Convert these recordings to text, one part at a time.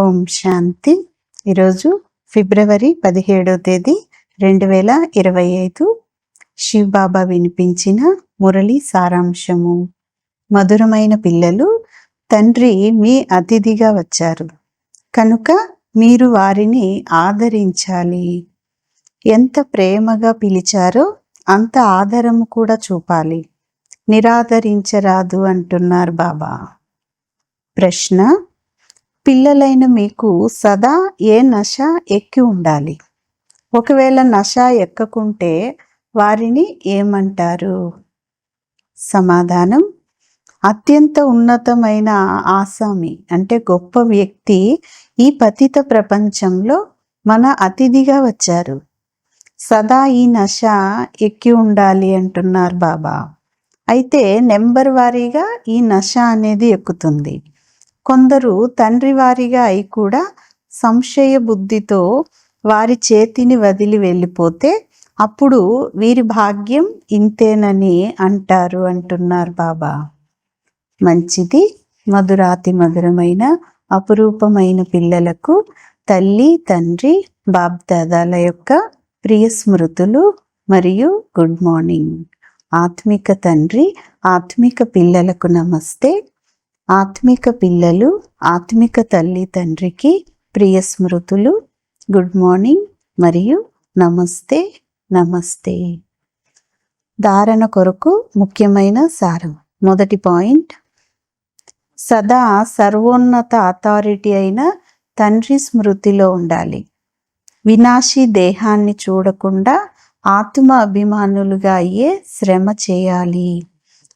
ఓం శాంతి. ఈరోజు ఫిబ్రవరి పదిహేడో తేదీ రెండు వేల ఇరవై ఐదు. శివబాబా వినిపించిన మురళి సారాంశము. మధురమైన పిల్లలు తండ్రి మీ అతిథిగా వచ్చారు. కనుక మీరు వారిని ఆదరించాలి. ఎంత ప్రేమగా పిలిచారో అంత ఆదరము కూడా చూపాలి. నిరాదరించరాదు అంటున్నారు బాబా. ప్రశ్న పిల్లలైన మీకు సదా ఏ నశ ఎక్కి ఉండాలి. ఒకవేళ నశ ఎక్కకుంటే వారిని ఏమంటారు? సమాధానం? అత్యంత ఉన్నతమైన ఆసామి అంటే గొప్ప వ్యక్తి ఈ పతిత ప్రపంచంలో మన అతిథిగా వచ్చారు. సదా ఈ నశ ఎక్కి ఉండాలి అంటున్నారు బాబా. అయితే నెంబర్ వారీగా ఈ నశ అనేది ఎక్కుతుంది. కొందరు తండ్రి వారిగా అయి కూడా సంశయ బుద్ధితో వారి చేతిని వదిలి వెళ్ళిపోతే అప్పుడు వీరి భాగ్యం ఇంతేనని అంటారు అంటున్నారు బాబా. మంచిది. మధురాతి మధురమైన అపురూపమైన పిల్లలకు తల్లి తండ్రి బాబ్దాదాల యొక్క ప్రియ స్మృతులు మరియు గుడ్ మార్నింగ్. ఆత్మిక తండ్రి ఆత్మిక పిల్లలకు నమస్తే. ఆత్మిక పిల్లలు ఆత్మిక తల్లి తండ్రికి ప్రియ స్మృతులు గుడ్ మార్నింగ్ మరియు నమస్తే నమస్తే. ధారణ కొరకు ముఖ్యమైన సారం. మొదటి పాయింట్. సదా సర్వోన్నత అథారిటీ అయిన తండ్రి స్మృతిలో ఉండాలి. వినాశీ దేహాన్ని చూడకుండా ఆత్మ అభిమానులుగా అయ్యే శ్రమ చేయాలి.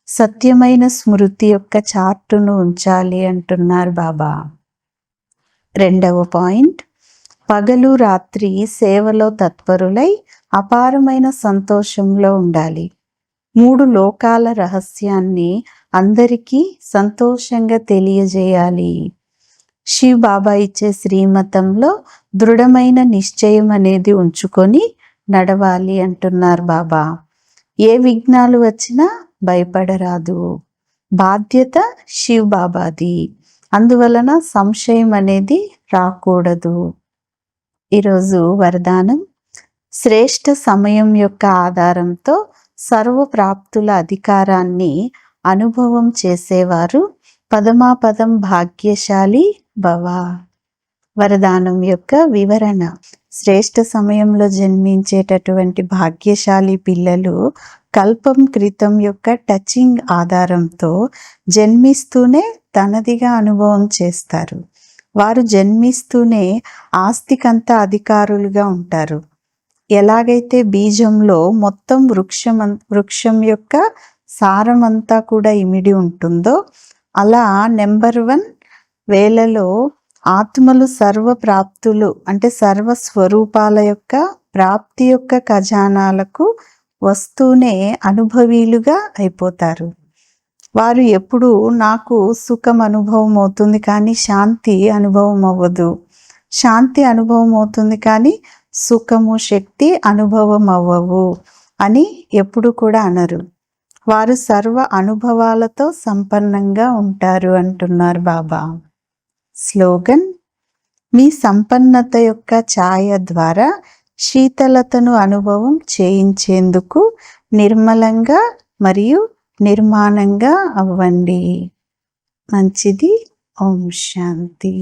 సత్యమైన స్మృతి యొక్క చార్టును ఉంచాలి అంటున్నారు బాబా. రెండవ పాయింట్ పగలు రాత్రి సేవలో తత్పరులై అపారమైన సంతోషంలో ఉండాలి. మూడు లోకాల రహస్యాన్ని అందరికీ సంతోషంగా తెలియజేయాలి. శివ్ బాబా ఇచ్చే శ్రీమతంలో దృఢమైన నిశ్చయం అనేది ఉంచుకొని నడవాలి అంటున్నారు బాబా. ఏ విఘ్నాలు వచ్చినా భయపడరాదు. బాధ్యత శివ్ బాబాది అందువలన సంశయం అనేది రాకూడదు. ఈరోజు వరదానం. శ్రేష్ఠ సమయం యొక్క ఆధారంతో సర్వప్రాప్తుల అధికారాన్ని అనుభవం చేసేవారు పదమాపదం భాగ్యశాలి భవ. వరదానం యొక్క వివరణ. శ్రేష్ఠ సమయంలో జన్మించేటటువంటి భాగ్యశాలి పిల్లలు కల్పం క్రితం యొక్క టచింగ్ ఆధారంతో జన్మిస్తూనే తనదిగా అనుభవం చేస్తారు. వారు జన్మిస్తూనే ఆస్తికంతా అధికారులుగా ఉంటారు. ఎలాగైతే బీజంలో మొత్తం వృక్షం వృక్షం యొక్క సారమంతా కూడా ఇమిడి ఉంటుందో అలా నెంబర్ వన్ వేలలో ఆత్మలు సర్వ ప్రాప్తులు అంటే సర్వ స్వరూపాల యొక్క ప్రాప్తి యొక్క ఖజానాలకు వస్తూనే అనుభవీలుగా అయిపోతారు. వారు ఎప్పుడు నాకు సుఖం అనుభవం అవుతుంది కానీ శాంతి అనుభవం అవ్వదు. శాంతి అనుభవం అవుతుంది కానీ సుఖము శక్తి అనుభవం అవ్వవు అని ఎప్పుడు కూడా అనరు. వారు సర్వ అనుభవాలతో సంపన్నంగా ఉంటారు అంటున్నారు బాబా. స్లోగన్ మీ సంపన్నత యొక్క ఛాయ ద్వారా శీతలతను అనుభవం చేయించేందుకు నిర్మలంగా మరియు నిర్మాణంగా అవ్వండి. మంచిది. ఓం శాంతి.